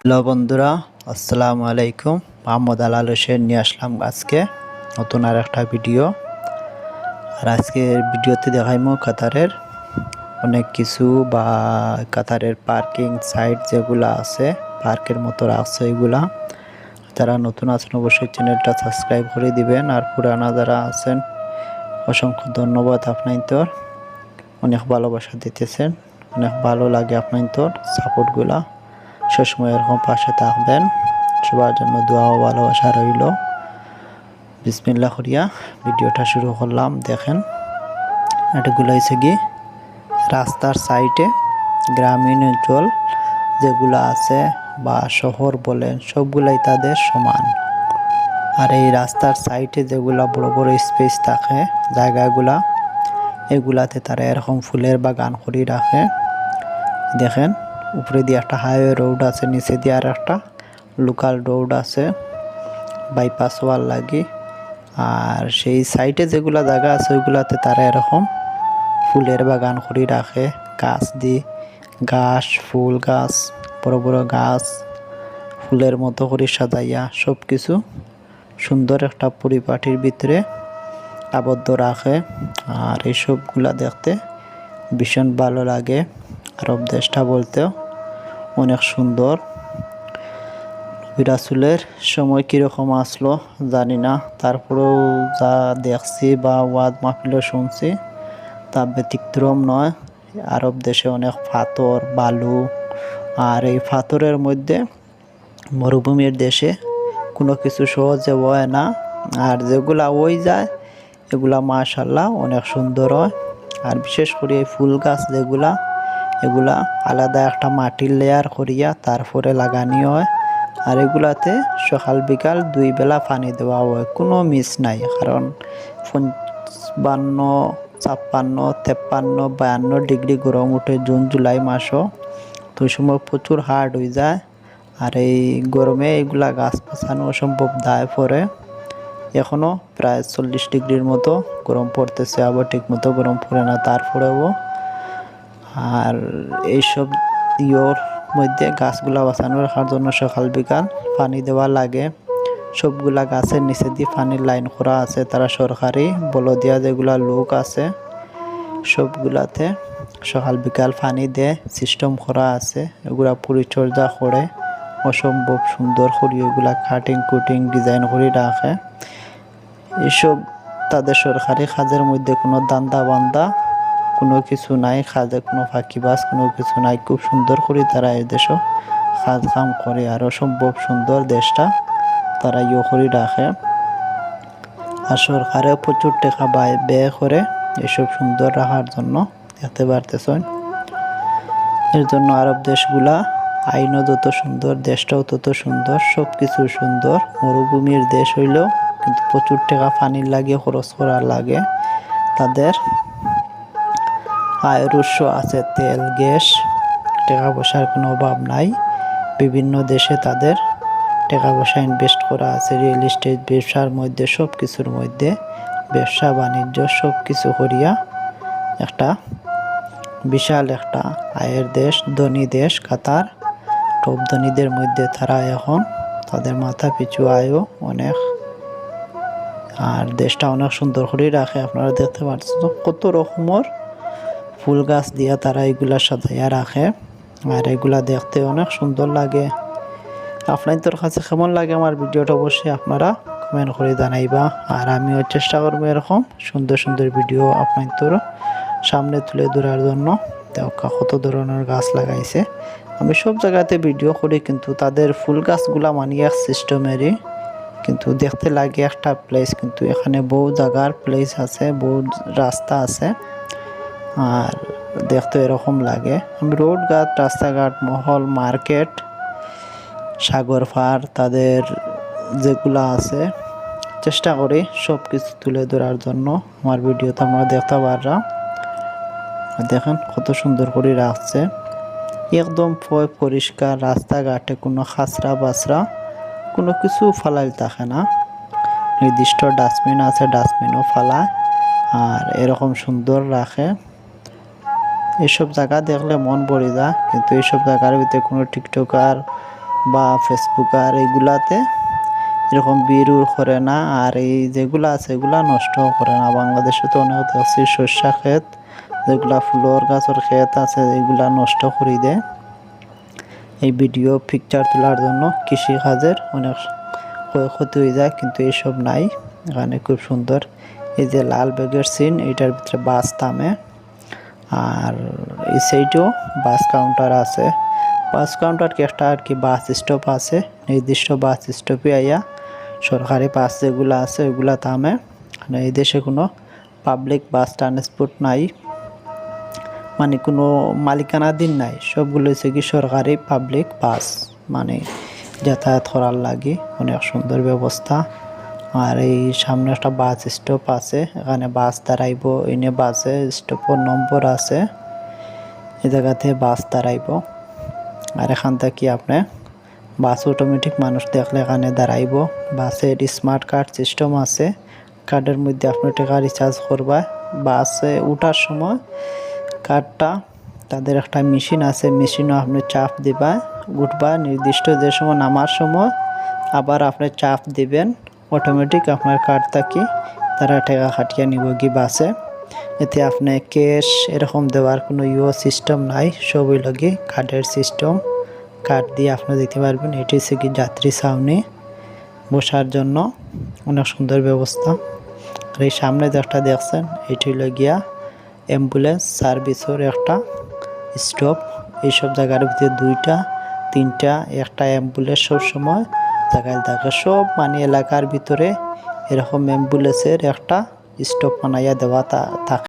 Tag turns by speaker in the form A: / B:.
A: Hello বন্ধুরা, আসসালামু আলাইকুম। মোহাম্মদ আলাল হোসেন নিয়ে আসলাম আজকে নতুন আর একটা ভিডিও। আর আজকের ভিডিওতে দেখাইমো কাতারের অনেক কিছু বা কাতারের পার্কিং সাইট যেগুলা আছে, পার্কের মতো রাখছে এগুলা। যারা নতুন আছেন অবশ্যই চ্যানেলটা সাবস্ক্রাইব করে দিবেন। আর পুরানা যারা আছেন, অসংখ্য ধন্যবাদ আপনার তোর অনেক ভালোবাসা দিতেছেন, অনেক ভালো লাগে আপনার তোর সাপোর্টগুলা। সবসময় এরকম পাশে থাকবেন। সবার জন্য দোয়া ও ভালোবাসা রইল। বিসমিল্লা করিয়া ভিডিওটা শুরু করলাম, দেখেন। এটাগুলো হয়েছে কি? রাস্তার সাইডে গ্রামীণ অঞ্চল, যেগুলো আছে বা শহর বলেন, সবগুলাই তাদের সমান। আর এই রাস্তার সাইডে যেগুলা বড় বড় স্পেস থাকে, জায়গাগুলা, এগুলাতে তারা এরকম ফুলের বাগান করে রাখে। দেখেন উপরে দিয়ে একটা হাইওয়ে রোড আছে, নিচে দিয়ে আর একটা লোকাল রোড আছে বাইপাস ওয়াল লাগি। আর সেই সাইডে যেগুলা জায়গা আছে, ওইগুলাতে তারা এরকম ফুলের বাগান করে রাখে। গাছ দিয়ে গাছ ফুল গাছ, বড় বড় গাছ, ফুলের মতো করে সাজাইয়া সব কিছু সুন্দর একটা পরিপাটির ভিতরে আবদ্ধ রাখে। আর এইসবগুলা দেখতে ভীষণ ভালো লাগে। আরব দেশটা বলতেও অনেক সুন্দর। বিরাসুলের সময় কীরকম আসলো জানি না। তারপরেও যা দেখছি বা ওয়াদ মাহফিল শুনছি, তা ব্যতিক্রম নয়। আরব দেশে অনেক পাথর বালু, আর এই পাথরের মধ্যে মরুভূমির দেশে কোনো কিছু সহজে হয় না। আর যেগুলা ওই যায়, এগুলা মাশাল্লাহ অনেক সুন্দর হয়। আর বিশেষ করে এই ফুল গাছ যেগুলা এগুলা আলাদা একটা মাটির লেয়ার করিয়া তারপরে লাগানি হয়। আর এগুলাতে সকাল বিকাল দুই বেলা পানি দেওয়া হয়, কোনো মিস নাই। কারণ পঞ্চান্ন ছাপ্পান্ন, তেপ্পান্ন, বায়ান্ন ডিগ্রি গরম উঠে জুন, জুলাই মাসও। তো সময় প্রচুর হার্ড হয়ে যায়। আর এই গরমে এগুলা গাছ পাছানো অসম্ভব দায় পড়ে। এখনও প্রায় চল্লিশ ডিগ্রির মতো গরম পড়তেছে, আবার ঠিক মতো গরম পড়ে না, তারপরেও। আর এইসব ইয়োর মধ্যে গাছগুলা বাঁচানো রাখার জন্য সকাল বিকাল পানি দেওয়া লাগে। সবগুলা গাছের নিচে দিয়ে পানির লাইন করা আছে। তারা সরকারি বলদিয়া যেগুলা লোক আছে, সবগুলাতে সকাল বিকাল পানি দেয় সিস্টেম করা আছে। এগুলা পরিচর্যা করে অসম্ভব সুন্দর করে এগুলা কাটিং কুটিং ডিজাইন করে রাখে। এসব তাদের সরকারি কাজের মধ্যে কোনো দান্দা বান্দা কোনো কিছু নাই কাজে কোনো ফাঁকিবাজ কোনো কিছু নাই। খুব সুন্দর করে তারা এই দেশও কাজ কাম করে, আর অসম্ভব সুন্দর দেশটা তারা ইয়ে করে রাখে। আর সরকারে প্রচুর টাকা ব্যয় করে এসব সুন্দর রাখার জন্য দেখতে পারতেছেন এর জন্য আরব দেশগুলা আইনও যত সুন্দর, দেশটাও তত সুন্দর সব কিছু সুন্দর। মরুভূমির দেশ হইলেও কিন্তু প্রচুর টাকা পানির লাগে, খরচ করার লাগে। তাদের আয়ের উৎস আছে তেল, গ্যাস, টাকা পয়সার কোনো অভাব নাই। বিভিন্ন দেশে তাদের টাকা পয়সা ইনভেস্ট করা আছে রিয়েল এস্টেট ব্যবসার মধ্যে সব কিছুর মধ্যে। ব্যবসা, বাণিজ্য সব কিছু করিয়া একটা বিশাল একটা আয়ের দেশ, ধনী দেশ, কাতার টপ ধনীদের মধ্যে তারা এখন তাদের মাথা পিছু আয়ও অনেক। আর দেশটা অনেক সুন্দর করে রাখে, আপনারা দেখতে পাচ্ছেন কত রকমের ফুল গাছ দিয়া তারা এগুলা সাজাইয়া রাখে। আর এগুলা দেখতে অনেক সুন্দর লাগে। আপনাদের কাছে কেমন লাগে আমার ভিডিওটা অবশ্যই আপনারা কমেন্ট করে জানাইবা। আর আমিও চেষ্টা করব এরকম সুন্দর সুন্দর ভিডিও আপনাদের সামনে তুলে ধরার জন্য। দেখা কত ধরনের গাছ লাগাইছে। আমি সব জায়গাতে ভিডিও করি, কিন্তু তাদের ফুল গাছগুলা মানিয়ে সিস্টেমেরই কিন্তু দেখতে লাগে একটা প্লেস কিন্তু এখানে বহু জায়গার প্লেস আছে, বহু রাস্তা আছে। আর দেখতে এরকম লাগে। আমি রোড ঘাট, রাস্তাঘাট, মহল, মার্কেট, সাগর পার, তাদের যেগুলো আছে, চেষ্টা করি সব কিছু তুলে ধরার জন্য। আমার ভিডিওতে আমরা দেখতে পারলাম দেখেন কত সুন্দর করে রাখছে। একদম পরিষ্কার, রাস্তাঘাটে কোনো খাসরা বাসরা, কোনো কিছু ফালাই থাকে না। নির্দিষ্ট ডাস্টবিন আছে, ডাস্টবিনও ফালায়। আর এরকম সুন্দর রাখে। এসব জায়গা দেখলে মন ভরে যায়। কিন্তু এইসব জায়গার ভিতরে কোনো টিকটকার বা ফেসবুক আর এগুলাতে এরকম বিরু করে না। আর এই যেগুলা আছে, এগুলা নষ্ট করে না। বাংলাদেশে তো অনেক আছে, সর্ষা ক্ষেত, যেগুলা ফুলর গাছের ক্ষেত আছে, এগুলা নষ্ট করে দেয়। এই ভিডিও পিকচার তোলার জন্য কৃষিকাজের অনেক ক্ষয়ক্ষতি হয়ে যায়, কিন্তু এইসব নাই। এখানে খুব সুন্দর। এই যে লাল ব্যাগের সিন, এটার ভিতরে বাস থামে। আর এই সাইডেও বাস কাউন্টার আছে। বাস কাউন্টার কি একটা আর কি বাস স্টপ আছে। নির্দিষ্ট বাস স্টপে আইয়া সরকারি বাস যেগুলো আছে ওগুলা থামে। মানে এই দেশে কোনো পাবলিক বাস ট্রান্সপোর্ট নাই। মানে কোনো মালিকানাধীন নাই। সবগুলো হচ্ছে কি সরকারি পাবলিক বাস। মানে যাতায়াত করার লাগে অনেক সুন্দর ব্যবস্থা। আর এই সামনে একটা বাস স্টপ আছে। এখানে বাস দাঁড়াইব, এনে বাসে স্টপের নম্বর আছে। এই জায়গাতে বাস দাঁড়াইব। আর এখান থেকে আপনি বাস অটোমেটিক মানুষ দেখলে এখানে দাঁড়াইব। বাসের স্মার্ট কার্ড সিস্টেম আছে। কার্ডের মধ্যে আপনি টাকা রিচার্জ করবা। বাসে উঠার সময় কার্ডটা তাদের একটা মেশিন আছে। মেশিনও আপনি চাপ দিবা, উঠবা। নির্দিষ্ট যে সময় নামার সময় আবার আপনি চাপ দিবেন। অটোমেটিক আপনার কার্ড থাকি, তারা টাকা খাটিয়ে নিব কি বাসে এতে আপনি ক্যাশ এরকম দেওয়ার কোনো ইউ সিস্টেম নাই, সবই লগে কার্ডের সিস্টেম কার্ড দিয়ে আপনি দিতে পারবেন, এটি হচ্ছে কি যাত্রী সামনে বসার জন্য। অনেক সুন্দর ব্যবস্থা। আর এই সামনে যে একটা দেখছেন, এটি হলো গিয়া অ্যাম্বুলেন্স সার্ভিসের একটা স্টপ এইসব জায়গার ভিতরে দুইটা, তিনটা, একটা অ্যাম্বুলেন্স সবসময় জায়গায় থাকে সব মানে এলাকার ভিতরে এরকম অ্যাম্বুলেন্সের একটা স্টপ বানাইয়া দেওয়া থাকে।